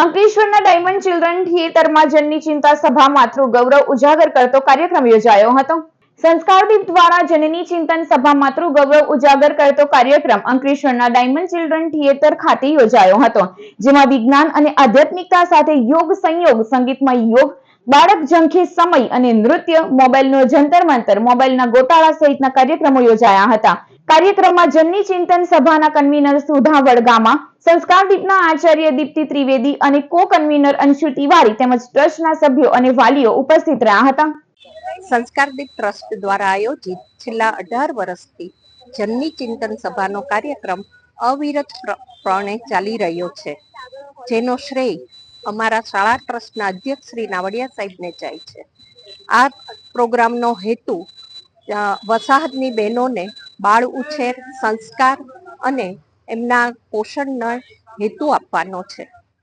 અંકલેશ્વરના diamond children થિયેટરમાં જનની ચિંતા સભા માતૃ ગૌરવ ઉજાગર કરતો કાર્યક્રમ યોજાયો હતો. સંસ્કારદીપ દ્વારા જનની ચિંતન સભા માતૃ ગૌરવ ઉજાગર કરતો કાર્યક્રમ અંકલેશ્વરના ડાયમંડ ચિલ્ડ્રન થિયેટર ખાતે યોજાયો હતો, જેમાં વિજ્ઞાન અને આધ્યાત્મિકતા સાથે યોગ સંયોગ, સંગીતમય યોગ, બાળક ઝંખી સમય અને નૃત્ય, મોબાઈલનો જંતર મંતર મોબાઈલના ગોટાળા સહિતના કાર્યક્રમો યોજાયા હતા. કાર્યક્રમમાં જન્ની ચિંતન સભાના કન્વીનર સુધા વડગામા સંસ્કારદીપના આચાર્ય દીપ્તિ ત્રિવેદી અને કો કન્વીનર અંશુ તિવારી તેમજ ટ્રસ્ટના સભ્યો અને વાલીઓ ઉપસ્થિત રહ્યા હતા. સંસ્કારદીપ ટ્રસ્ટ દ્વારા આયોજિત છેલ્લા અઢાર વર્ષથી જન્ની ચિંતન સભાનો કાર્યક્રમ અવિરત પ્ર- પણે ચાલી રહ્યો છે, જેનો શ્રેય અમારા શાળા ટ્રસ્ટના અધ્યક્ષ શ્રી નાવડિયા સાહેબને જાય છે. આ પ્રોગ્રામનો હેતુ વસાહતની બહેનોને બાળ ઉછેર સંસ્કાર અને એમના પોષણનો હેતુ આપવાનો છે.